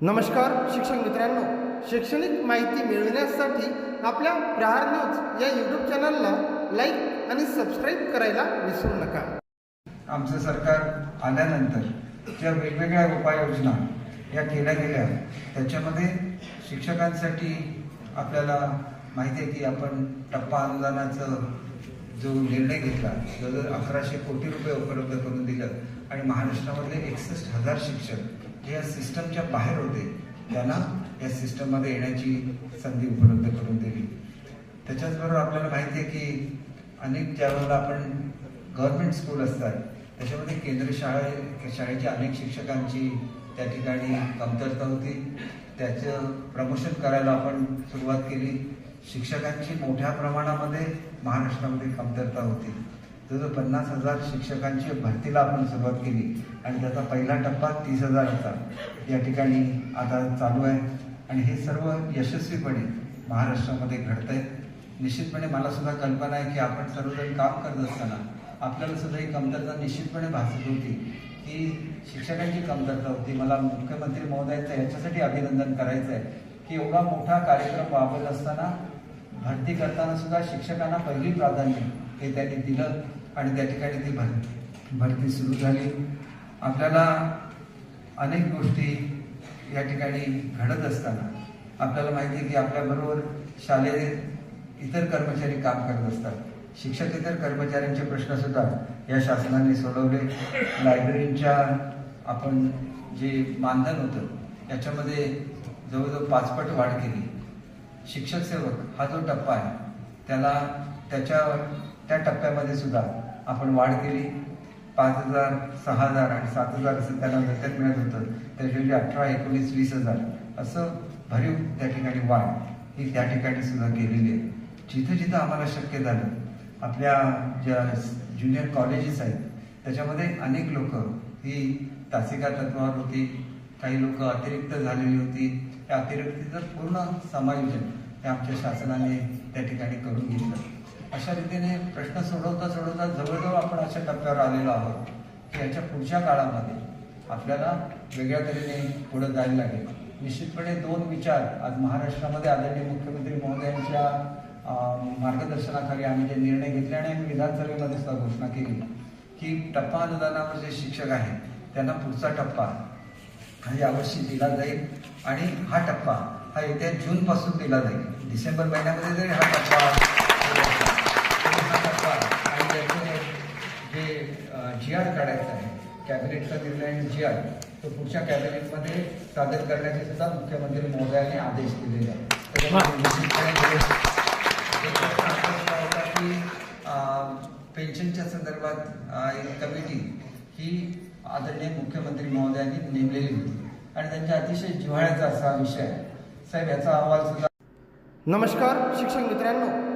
नमस्कार शिक्षक मित्रांनो. शैक्षणिक माहिती मिळविण्यासाठी आपल्या प्रहार न्यूज या यूट्यूब चॅनलला लाईक आणि सबस्क्राईब करायला विसरू नका. आमचं सरकार आल्यानंतर ज्या वेगवेगळ्या उपाययोजना या केल्या गेल्या त्याच्यामध्ये शिक्षकांसाठी आपल्याला माहिती आहे की आपण टप्पा अनुदानाचं जो निर्णय घेतला जवळजवळ अकराशे कोटी रुपये उपलब्ध करून दिलं आणि महाराष्ट्रामधले एकसष्ट हजार शिक्षक जे या सिस्टमच्या बाहेर होते त्यांना या सिस्टममध्ये येण्याची संधी उपलब्ध करून दिली. त्याच्याचबरोबर आपल्याला माहिती आहे की अनेक ज्यावेळेला आपण गव्हर्नमेंट स्कूल असतात त्याच्यामध्ये केंद्र शाळे शाळेच्या अनेक शिक्षकांची त्या ठिकाणी कमतरता होती. त्याचं प्रमोशन करायला आपण सुरुवात केली. शिक्षकांची मोठ्या प्रमाणामध्ये महाराष्ट्रामध्ये कमतरता होती. जवळ पन्नास हजार शिक्षकांची भरतीला आपण सुरुवात केली आणि त्याचा पहिला टप्पा तीस हजाराचा या ठिकाणी आता चालू आहे. आणि हे सर्व यशस्वीपणे महाराष्ट्रामध्ये घडत आहे. निश्चितपणे मला सुद्धा कल्पना आहे की आपण सर्वजण काम करत असताना आपल्याला सुद्धा ही कमतरता निश्चितपणे भासत होती की शिक्षकांची कमतरता होती. मला मुख्यमंत्री महोदयांचं याच्यासाठी अभिनंदन करायचं आहे की एवढा मोठा कार्यक्रम वापरत असताना भरती करताना सुद्धा शिक्षकांना पहिली प्राधान्य हे त्यांनी दिलं आणि त्या ठिकाणी ती भर भरती सुरू झाली. आपल्याला अनेक गोष्टी या ठिकाणी घडत असताना आपल्याला माहिती आहे की आपल्याबरोबर शालेय इतर कर्मचारी काम करत असतात. शिक्षक इतर कर्मचाऱ्यांचे प्रश्नसुद्धा या शासनाने सोडवले. लायब्ररींच्या आपण जे मानधन होतं याच्यामध्ये जवळजवळ पाचपट वाढ केली. शिक्षक सेवक हा जो टप्पा आहे त्याला त्याच्या त्या टप्प्यामध्ये सुद्धा आपण वाढ केली. पाच हजार सहा हजार आणि सात हजार असं त्यांना वेतन मिळत होतं. त्याच्याऐवजी अठरा एकोणीस वीस हजार असं भरीव त्या ठिकाणी वाढ ही त्या ठिकाणी सुद्धा केलेली आहे. जिथं जिथं आम्हाला शक्य झालं आपल्या ज्या ज्युनियर कॉलेजेस आहेत त्याच्यामध्ये अनेक लोक ही तासिका तत्वावर होती काही लोक अतिरिक्त झालेली होती. त्या अतिरिक्तीचं पूर्ण समायोजन हे आमच्या शासनाने त्या ठिकाणी करून घेतलं. अशा रीतीने प्रश्न सोडवता सोडवता जवळजवळ आपण अशा टप्प्यावर आलेलो आहोत की याच्या पुढच्या काळामध्ये आपल्याला वेगळ्या तऱ्हेने पुढे जायला लागेल. निश्चितपणे दोन विचार आज महाराष्ट्रामध्ये आदरणीय मुख्यमंत्री महोदयांच्या मार्गदर्शनाखाली आम्ही जे निर्णय घेतले आणि आम्ही विधानसभेमध्ये सुद्धा घोषणा केली की टप्पा अनुदानावर जे शिक्षक आहेत त्यांना पुढचा टप्पा हा यावर्षी दिला जाईल आणि हा टप्पा हा येत्या जूनपासून दिला जाईल. डिसेंबर महिन्यामध्ये जरी हा टप्पा दिला जाईल, तरी हा टप्पा आणि त्याचे जे आर काढायचा आहे. कॅबिनेटचा निर्णय आणि जी आर तो पुढच्या कॅबिनेटमध्ये सादर करण्याचे सुद्धा मुख्यमंत्री महोदयांनी आदेश दिलेले आहेत. हे- की पेन्शनच्या संदर्भात एक कमिटी ही आदरणीय मुख्यमंत्री महोदयांनी नेमलेली होती. आणि त्यांच्या अतिशय जिव्हाळ्याचा असा विषय आहे. साहेब याचा अहवाल सुद्धा नमस्कार शिक्षक मित्रांनो.